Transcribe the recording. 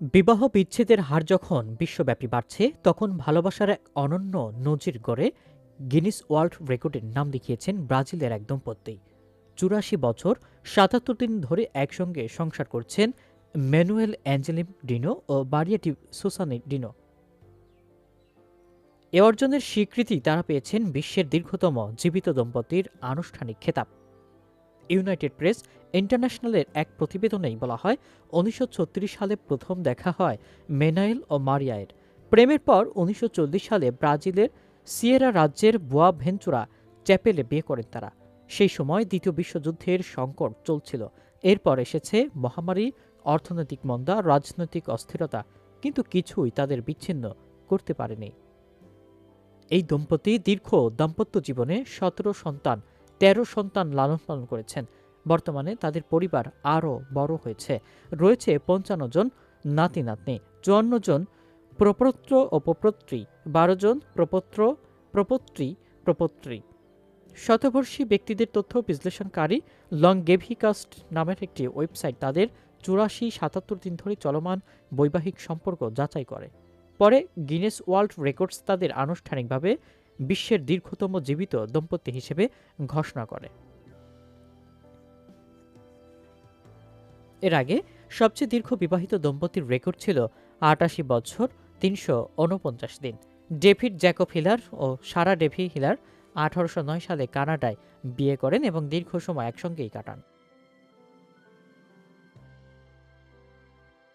বিবাহ বিচ্ছেদের হার যখন বিশ্বব্যাপী বাড়ছে, তখন ভালোবাসার এক অনন্য নজির গড়ে গিনিস ওয়ার্ল্ড রেকর্ডের নাম লিখিয়েছেন ব্রাজিলের এক দম্পতি। চুরাশি বছর, সাতাত্তর দিন ধরে একসঙ্গে সংসার করছেন ম্যানুয়েল অ্যাঞ্জেলিম ডিনো ও বারিয়াটি সুসানি ডিনো। এ অর্জনের স্বীকৃতি তারা পেয়েছেন বিশ্বের দীর্ঘতম জীবিত দম্পতির আনুষ্ঠানিক খেতাব। ইউনাইটেড প্রেস ইন্টারন্যাশনালের এক প্রতিবেদনেই বলা হয়, উনিশশো ছত্রিশ সালে প্রথম দেখা হয় মেনাইল ও মারিয়ায়ের। প্রেমের পর উনিশশো সালে ব্রাজিলের সিয়েরা রাজ্যের বুয়া ভেঞ্চুরা চ্যাপেলে বিয়ে করেন তারা। সেই সময় দ্বিতীয় বিশ্বযুদ্ধের সংকট চলছিল। এরপর এসেছে মহামারী, অর্থনৈতিক মন্দা, রাজনৈতিক অস্থিরতা, কিন্তু কিছুই তাদের বিচ্ছিন্ন করতে পারেনি। এই দম্পতি দীর্ঘ দাম্পত্য জীবনে সতেরো সন্তান তেরো সন্তান লালন পালন করেছেন। বর্তমানে তাদের পরিবার আরও বড় হয়েছে। রয়েছে পঞ্চান্ন জন নাতি নাতনি, চুয়ান্ন জন প্রপত্র ও প্রপত্রী, বারো জন প্রপত্র, প্রপত্রী প্রপত্রী। শতবর্ষী ব্যক্তিদের তথ্য বিশ্লেষণকারী লং লংগেভিকাস্ট নামের একটি ওয়েবসাইট তাদের চুরাশি সাতাত্তর দিন ধরে চলমান বৈবাহিক সম্পর্ক যাচাই করে। পরে গিনেস ওয়ার্ল্ড রেকর্ডস তাদের আনুষ্ঠানিকভাবে বিশ্বের দীর্ঘতম জীবিত দম্পতি হিসেবে ঘোষণা করে। এর আগে সবচেয়ে দীর্ঘ বিবাহিত দম্পতির রেকর্ড ছিল আটাশি বছর, তিনশো উনপঞ্চাশ দিন। ডেভিড জ্যাকব হিলার ও সারা ডেভি হিলার আঠারোশো নয় সালে কানাডায় বিয়ে করেন এবং দীর্ঘ সময় একসঙ্গেই কাটান।